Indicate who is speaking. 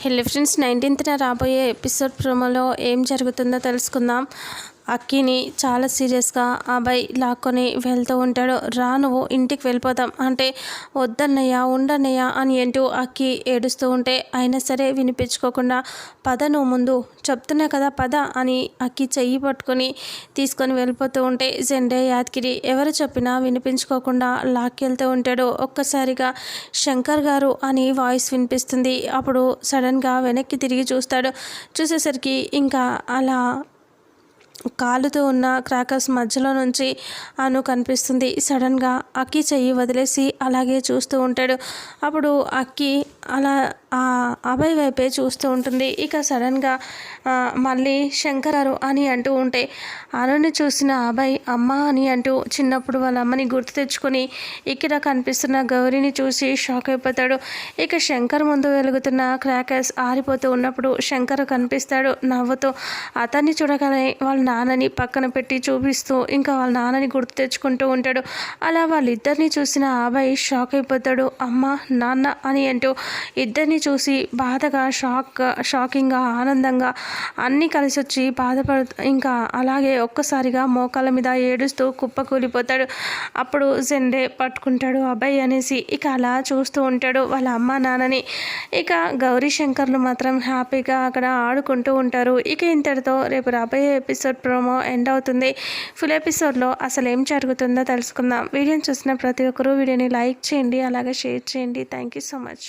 Speaker 1: Hello friends నైన్టీన్త్న రాబోయే episode ప్రోమోలో ఏం జరుగుతుందో తెలుసుకుందాం. అక్కిని చాలా సీరియస్గా అబ్బాయి లాక్కొని వెళ్తూ ఉంటాడు. రా నువ్వు ఇంటికి వెళ్ళిపోతాం అంటే వద్దన్నయ్య ఉండన్నయ్య అని అంటూ అక్కి ఏడుస్తూ ఉంటే అయినా సరే వినిపించుకోకుండా పద నువ్వు ముందు. చెప్తున్నా కదా పద అని అక్కి చెయ్యి పట్టుకొని తీసుకొని వెళ్ళిపోతూ ఉంటే జెండే యాదగిరి ఎవరు చెప్పినా వినిపించుకోకుండా లాక్కెళ్తూ ఉంటాడు. ఒక్కసారిగా శంకర్ గారు అని వాయిస్ వినిపిస్తుంది. అప్పుడు సడన్గా వెనక్కి తిరిగి చూస్తాడు. చూసేసరికి ఇంకా అలా కాలుతూ ఉన్న క్రాకర్స్ మధ్యలో నుంచి అను కనిపిస్తుంది. సడన్గా అక్కి చెయ్యి వదిలేసి అలాగే చూస్తూ ఉంటాడు. అప్పుడు అక్కి అలా అభయ్ వైపే చూస్తూ ఉంటుంది. ఇక సడన్గా మళ్ళీ శంకరారు అని అంటూ ఉంటే అరుణ్ని చూసిన అభయ్ అమ్మ అని అంటూ చిన్నప్పుడు వాళ్ళ అమ్మని గుర్తు తెచ్చుకొని ఇక్కడ కనిపిస్తున్న గౌరీని చూసి షాక్ అయిపోతాడు. ఇక శంకర్ ముందు వెలుగుతున్న క్రాకర్స్ ఆరిపోతూ ఉన్నప్పుడు శంకర్ కనిపిస్తాడు నవ్వుతూ అతన్ని చూడగానే వాళ్ళ నాన్నని పక్కన పెట్టి చూపిస్తూ ఇంకా వాళ్ళ నాన్నని గుర్తు తెచ్చుకుంటూ ఉంటాడు. అలా వాళ్ళిద్దరిని చూసిన అభయ్ షాక్ అయిపోతాడు. అమ్మ నాన్న అని అంటూ ఇద్దరిని చూసి బాధగా షాక్ షాకింగ్గా ఆనందంగా అన్నీ కలిసి వచ్చి బాధపడు ఇంకా అలాగే ఒక్కసారిగా మోకాల మీద ఏడుస్తూ కుప్పకూలిపోతాడు. అప్పుడు జెండే పట్టుకుంటాడు అబ్బాయి అనేసి ఇక అలా చూస్తూ ఉంటాడు వాళ్ళ అమ్మ నాన్నని. ఇక గౌరీ శంకర్లు మాత్రం హ్యాపీగా అక్కడ ఆడుకుంటూ ఉంటారు. ఇక ఇంతటితో రేపు రాబోయే ఎపిసోడ్ ప్రోమో ఎండ్ అవుతుంది. ఫుల్ ఎపిసోడ్లో అసలు ఏం జరుగుతుందో తెలుసుకుందాం. వీడియోని చూసిన ప్రతి ఒక్కరూ వీడియోని లైక్ చేయండి అలాగే షేర్ చేయండి. Thank you so much.